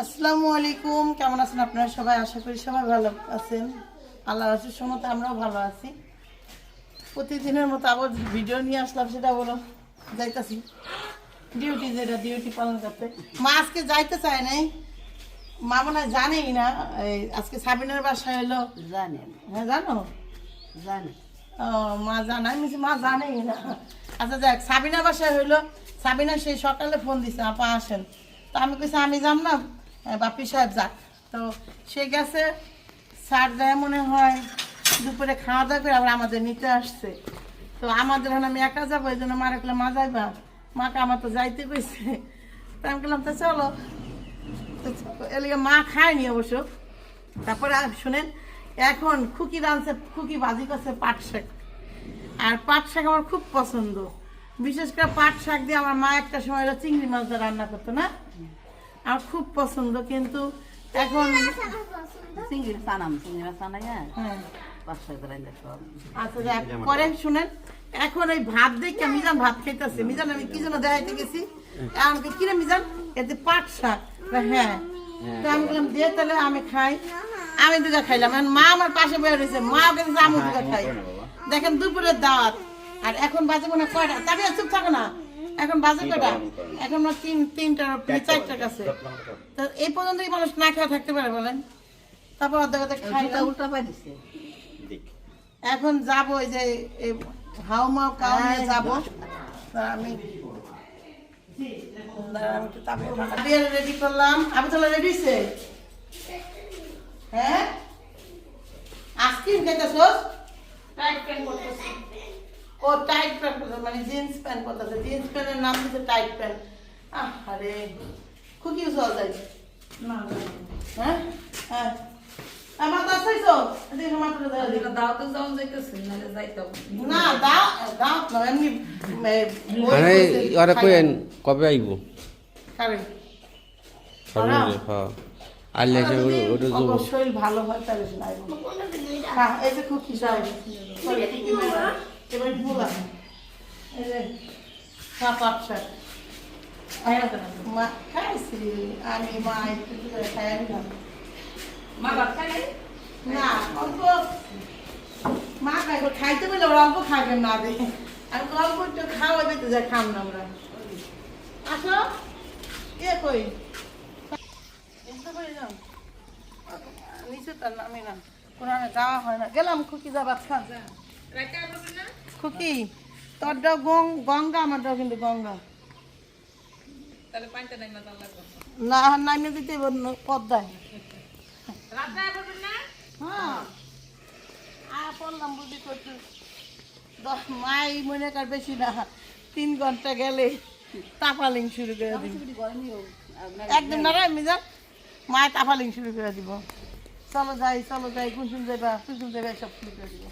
আসসালামু আলাইকুম। কেমন আছেন আপনারা সবাই? আশা করি সবাই ভালো আছেন। আল্লাহ রাসুল সমতে আমরাও ভালো আছি। প্রতিদিনের মতো আবার ভিডিও নিয়ে আসলাম সেটা বলো যাইতাছি। ডিউটি যেটা ডিউটি পালন করতে। মা আজকে যাইতে চায় নাই। মা মনে হয় জানেই না এই আজকে সাবিনের বাসায় হলো। জানেন হ্যাঁ জানো? জানে। ও মা জানা আমি বলছি, মা জানেই না। আচ্ছা যাক সাবিনা বাসায় হইল সাবিনা সেই সকালে ফোন দিছে আপা আসেন। তো আমি কইছি আমি যাম না। বাপি সাহেব যাক তো সে গেছে, স্যার যায় মনে হয় দুপুরে খাওয়া দাওয়া করে আবার আমাদের নিতে আসছে। তো আমাদের এখন আমি একা যাব, এই জন্য মা রাখলে মা যাইবা মাকে আমার তো যাইতে কইছে। তো আমি বললাম, তো চলো। এলিগে মা খায়নি অবশ্য। তারপরে শুনেন, এখন খুকি রাঁধছে, খুকি বাজি করছে পাট শাক। আর পাট শাক আমার খুব পছন্দ। বিশেষ করে পাট শাক দিয়ে আমার মা একটা সময় হলো চিংড়ি মাছ দিয়ে রান্না করতো না? আমার খুব পছন্দ কিন্তু এখন চিংড়ি সানাম মাছ হ্যাঁ। পাঁচশো করে আচ্ছা পরে শুনেন। এখন ওই ভাত দেখে মিজান ভাত খাইতেছে। মিজান আমি কি জন্য দেখাইতে গেছি? আমাকে কিরে মিজান? এতে পাট শাক। হ্যাঁ। তো আমি বললাম দিয়ে তাহলে আমি খাই। আমি দুটা খাইলাম। মা আমার পাশে বয়ে রয়েছে। মা ওকে আমি দুটা খাই। দেখেন দুপুরের দাওয়াত। আর এখন বাজে মনে হয় কয়টা? তবে চুপ থাকো না। এখন বাজে কয়টা? এখন হয় তিন তিনটার উপরে চারটার কাছে। তো এই পর্যন্তই মানুষ না খেয়ে থাকতে পারে বলেন। তারপর অর্ধেক অর্ধেক খাই উল্টা পাই দিছে। এখন যাব ওই যে এই হাউমাউ কাউ নিয়ে যাব। আমি রেডি করলাম। আমি তাহলে রেডি হইছে? হ্যাঁ? আইসক্রিম খেতেছস? টাইট প্যান্ট করতেছে। ও টাইট প্যান্ট মানে জিন্স প্যান্ট করতেছে জিন্স প্যান্টের নাম দিচ্ছে টাইট প্যান্ট আরে খুব ইউজ হওয়া যায় না। হ্যাঁ? হ্যাঁ। কবে আইব? হ্যাঁ। আল্লাহ ওটা অত শরীর ভালো হয় তাহলে হ্যাঁ এই যে খুব খিসাই এবার ভুলা এই যে সাপ আটশা মা খাইছি। আমি মা একটু খাই নিলাম মা ভাত খাই না অল্প। মা খাই খাইতে বলে ওরা অল্প খাবেন না দে আমি অল্প একটু খাওয়া দিতে যাই খাম না আমরা। আসো। কে কই? নিচে তার নামে না। কোনো যাওয়া হয় না। গেলাম খুকি যাবার খান খুকি তোরটাও গং গঙ্গা আমারটাও কিন্তু গঙ্গা। না নামে দিতে পদ্মায়। হ্যাঁ। আর পড়লাম বুঝি করতে মাই মনে কর বেশি না তিন ঘণ্টা গেলে তাপালিং শুরু করে দিব। একদম না রে মিজান মায় তাপালিং শুরু করে দিব। চলো যাই চলো যাই কোন শুন যাইবা কোন শুন যাইবা সব শুরু করে দিব।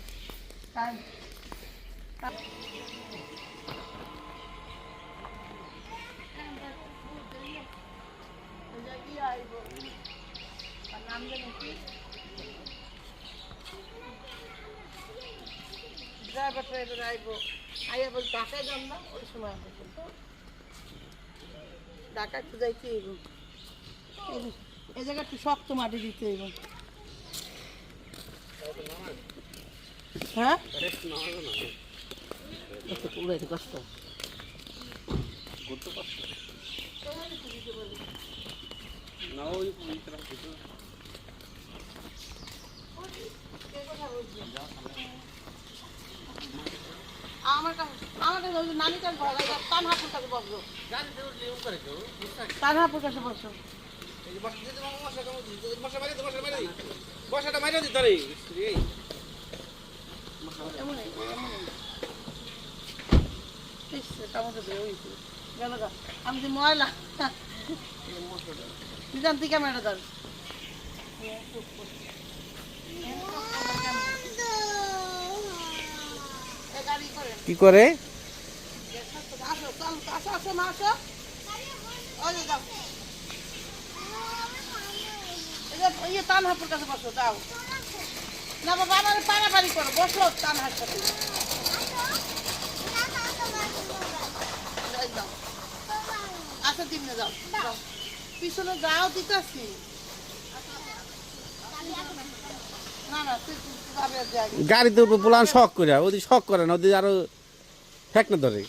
ড্রাইভার ড্রাইভার আইব আইয়া বল ঢাকায় যাম না ওই সময় আসবে কিন্তু ঢাকা যাইতে হইব এই- জায়গা একটু শক্ত মাটি দিতে হইব। হ্যাঁ কষ্ট আমার কাছে আমার কাছে নানি কাছে ভয় লাগে তান হাপুর কাছে বসবো তান হাপুর কাছে বসো দিয়ে হইছে। গেল গা। আমি যে ময়লা নিজাম তুই ক্যামেরা ধর কি করে ইয়ে তান হাপুর কাছে বসো, যাও। না বাবা আমার পাড়াপাড়ি করো বসো যাও আচ্ছা দিন যাও যাও পিছনে যাও দিতেছি। না না তুই তুই যাবে যাই গাড়িতে উঠবো পোলান শখ করে ওদি শখ করে না ওদি আরও ফেক না ধরে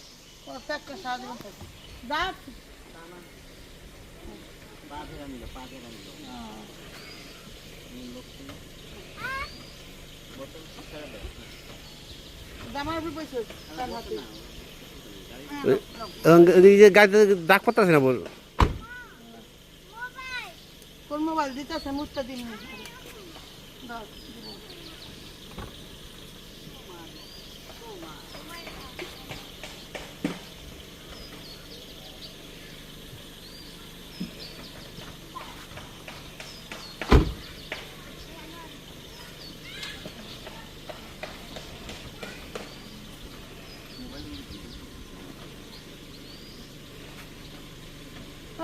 কোনো ফ্যাক্টর সাহায্য করতে যা জামার উপর বসে তার হাতে এই যে গাড়িতে ডাক পাতা আছে না বল? কোন মোবাইল দিতেছে মুখটা দিন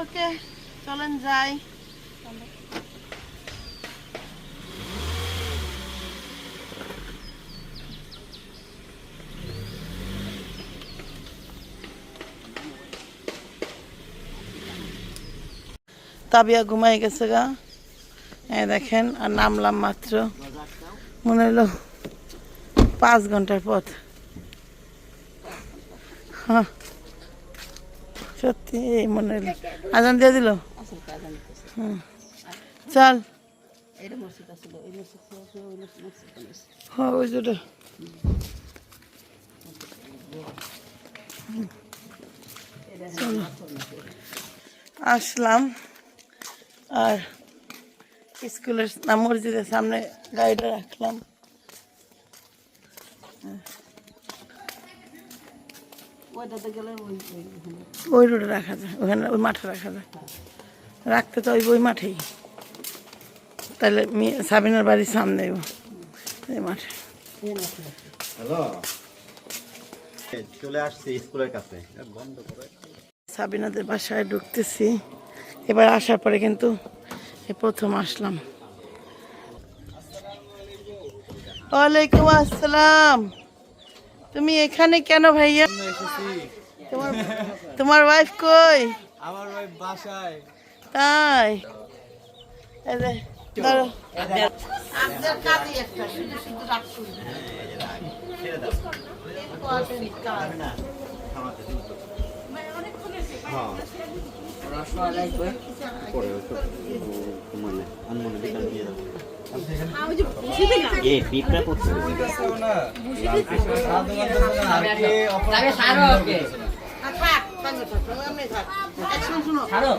ওকে, চলেন যাই। তাবিয়া ঘুমাই গেছে গা। এই দেখেন, আর নামলাম মাত্র। মনে হলো পাঁচ ঘণ্টার পথ। হ্যাঁ। সত্যি মনে আজান দিয়ে দিল। চল। আসলাম। আর স্কুলের মসজিদের সামনে গাড়িটা রাখলাম। ওই রোডে রাখা যায় ওখানে ওই মাঠে রাখা যায়। রাখতে তো ওই ওই মাঠেই। তাহলে সাবিনার বাড়ির সামনে এই মাঠে। হ্যালো। চলে আসছি স্কুলের কাছে। সাবিনাদের বাসায় ঢুকতেছি। এবার আসার পরে কিন্তু এই প্রথম আসলাম। ওয়ালাইকুম আসসালাম। তুমি এখানে কেন ভাইয়া? তোমার তোমার ওয়াইফ কই? আমার ভাই বাসায়। তাই? এই যে, ধরো। আপনার কাজই একটা, শুধু শুধু রাগ করবে। Important কাজ। মানে আনমনে দোকান দিয়ে দাও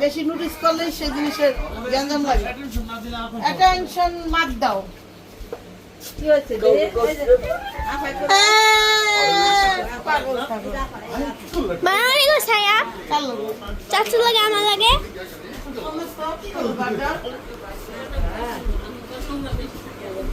বেশি নোটিস করলে সে জিনিসের গ্যাঞ্জাম লাগে। অ্যাটেনশন মার দাও। গো ছায়া চাচু লাগে আমার লাগে।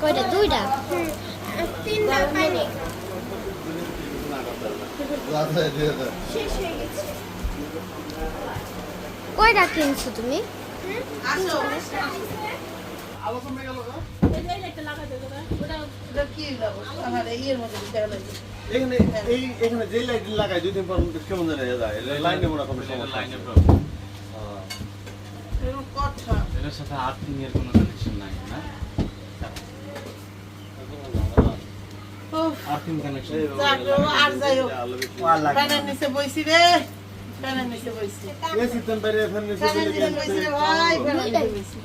কয়টা দুইটা তিনটা পাইনি কয়টা কিনছো তুমি এর। এখানে এই এখানে যে লাইট লাগাই দুই দিন পর কেমন জানা লাইনে মনে কোনো সমস্যা কথা। এটার সাথে আর্থিং এর কোনো কানেকশন নাই না উফ, আর্থিং কানেকশন যাক রে, আর যাই হোক। ফ্যানের নিচে বইছি রে। ফ্যানের নিচে বইছি। এসি টেম্পারে ফ্যান নিচে ফ্যানের নিচে বইছি রে ভাই ফ্যানের নিচে বইছি।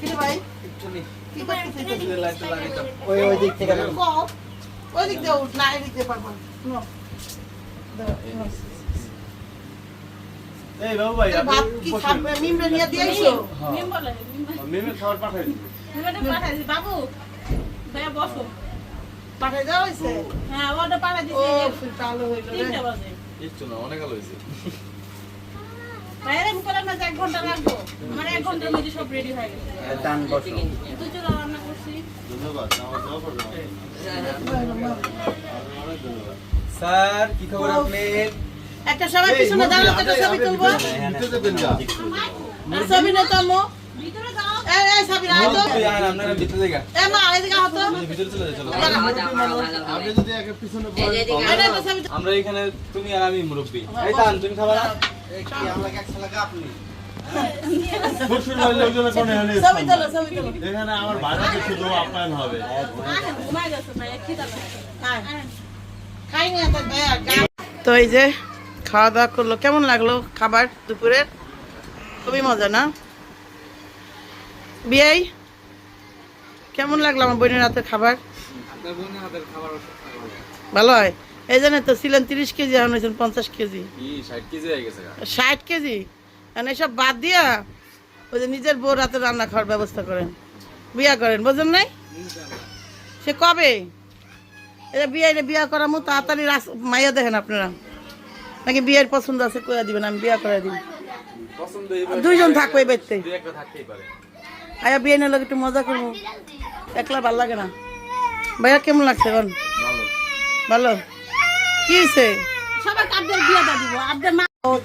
কি ভাই? ওই ওই দিক থেকে ওই দিক দিয়ে উঠ না এদিক দিয়ে পারব না। এই বাবু ভাই ভাত কি খাবে মিমরে নিয়ে দিয়েছ মিমের খাবার পাঠাই দিন। পাঠাই দেওয়া হয়েছে? ও কালো হইল রে। ভাইয়ের আমি করলাম না এক ঘণ্টা লাগবো। আমার এক ঘণ্টার মধ্যে সব রেডি হয়ে গেছে। তুই চলো রান্না করছি। ধন্যবাদ আমার দেওয়া পড়বে স্যার কি খবর আপনি? একটা সবাই পিছনে একটা ছবি তুলবো। দিতে দেবেন যা আর ছবি তুই নে তো ছবি তুল। আমরা এখানে তুমি আর আমি মুরব্বী। এই তান তুমি খাবার কোনো এখানে আমার বাড়িতে শুধু আপ্যায়ন হবে। তো এই যে খাওয়া দাওয়া করল কেমন লাগল খাবার দুপুরের? খুবই মজা না? বিয়াই কেমন লাগল আমার বোনের হাতের খাবার? ভালো। হয়? এই জন্য তো ছিলেন তিরিশ কেজি এখন হয়েছেন পঞ্চাশ কেজি। ষাট কেজি গেছে মানে এসব বাদ দিয়া ওই যে নিজের বউ রাতে রান্না খাওয়ার ব্যবস্থা করেন। বিয়া করেন বোঝেন নাই? সে কবে? এটা বিয়ে বিয়া করামো তাড়াতাড়ি রাস- মাইয়া দেখেন আপনারা। নাকি বিয়ের পছন্দ আছে কইয়া দিবেন আমি বিয়া করে দিই। দুইজন থাকব এই বাড়িতে দুই একটা থাকতেই পারে আয়া বিয়ে নিয়ে একটু মজা করব। একলা ভালো লাগে না। ভাইয়া কেমন লাগছে এখন? ভালো। কি হয়েছে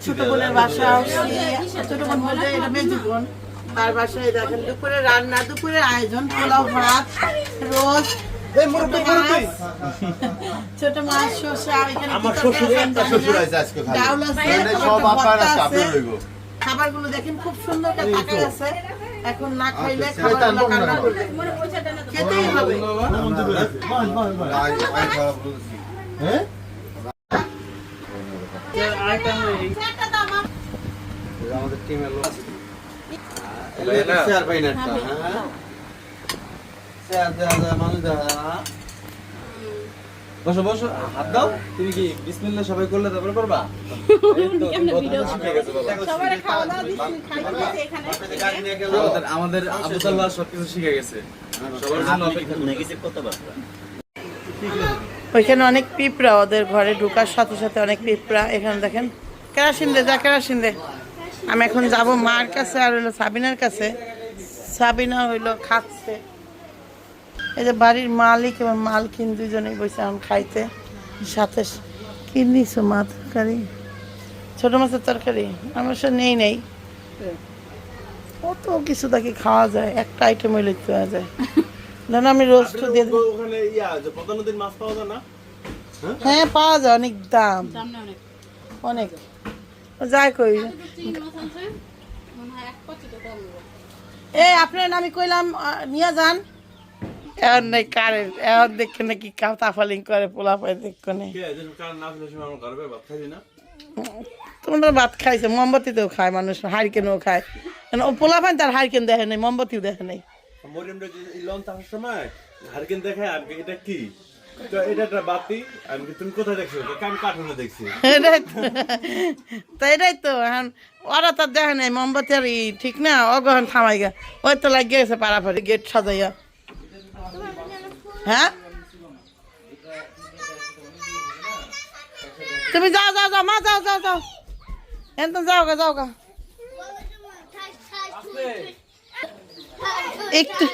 ছোট বোনের বাসা। ছোট বোন এটা মেজু বোন তার বাসায় দেখেন দুপুরে রান্না দুপুরের আয়োজন পোলাও ভাত রোজ ছোট মাছ, শসা আছে ডাউল মানে খাবারগুলো দেখেন খুব সুন্দর করে আছে। এখন না খাইলে খাবার কান্না করবে। খেতেই হবে। হ্যাঁ? আমাদের টিমের লোক শেয়ার পাই না হ্যাঁ। শেয়ার দেওয়া যায় মানুষ দেওয়া। বসো বসো। হাত দাও। তুমি কি বিসমিল্লাহ সবাই করলে তারপরে করবা। আমাদের আবু সবকিছু শিখে গেছে। সবার জন্য অপেক্ষা ওইখানে অনেক পিঁপড়া ওদের ঘরে ঢুকার সাথে সাথে অনেক পিঁপড়া। এখানে দেখেন কেরাসিন দে যা কেরাসিন দে। আমি এখন যাব মার কাছে আর হইল সাবিনার কাছে। সাবিনা হইল খাচ্ছে। এই যে বাড়ির মালিক এবং মালকিন দুজনেই বসে এখন খাইতে সাথে কি নিছো মা তরকারি? ছোটো মাছের তরকারি? আমার সে নেই নেই। কত কিছু তাকে খাওয়া যায় একটা আইটেম হইলে খাওয়া যায়। না না, আমি রোস্ট দিয়ে দিই। ওখানে ইয়া যে পদ্মা মাছ পাওয়া যায় না? হ্যাঁ? পাওয়া যায় অনেক দাম। অনেক। যাই কই। এ আপনার আমি কইলাম নিয়ে যান। এখন নাই কারেন্ট এখন দেখে নাকি তাফালিং করে পোলা পায় দেখো তোমরা ভাত খাইছে মোমবাতিতেও খায় মানুষ হারিকেনও খায়। কেন ও পোলা পায় তার হারিকেন দেখে নেই মোমবাতিও দেখে নেই। হারকেন আমি কি, এটা কি? তো এটাই এখন ওরা তো দেখে নাই মোমবাতি আর ঠিক না অগহন থামাই গা। ওই তো লাগিয়ে গেছে পাড়াপাড়ি গেট সাজাইয়া। হ্যাঁ? তুমি যাও যাও যাও, মা, যাও যাও যাও। একদম যাও গা যাও গা। একটু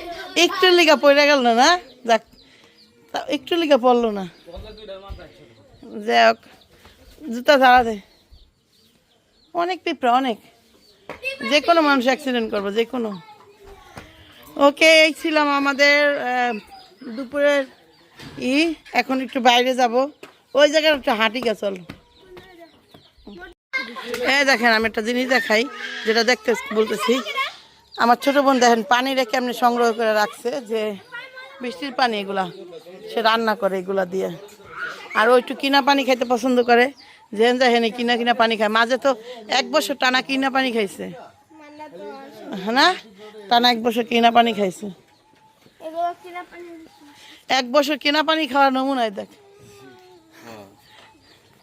একটু লিগা পড়ে গেল না যাক, তা একটু লিগা পড়ল না। যাই হোক জুতা ছাড়া দে। অনেক পিঁপড়া, অনেক। যে কোনো মানুষ অ্যাক্সিডেন্ট করব, যে কোনো। ওকে এই ছিলাম আমাদের দুপুরের ই। এখন একটু বাইরে যাব। ওই জায়গায় একটু হাঁটি গে চল। এই দেখেন আমি একটা জিনিস দেখাই যেটা দেখতে বলতেছি। আমার ছোট বোন দেখেন পানি রেখে এমনি সংগ্রহ করে রাখছে যে বৃষ্টির পানি এগুলা সে রান্না করে এগুলা দিয়ে। আর ও একটু কিনা পানি খাইতে পছন্দ করে। যেন যায় হেনে কিনা কিনা পানি খায়। মাঝে তো এক বছর টানা কিনা পানি খাইছে। হ্যাঁ না? টানা এক বছর কিনা পানি খাইছে। এক বছর কিনা পানি খাওয়ার নমুনায় দেখ।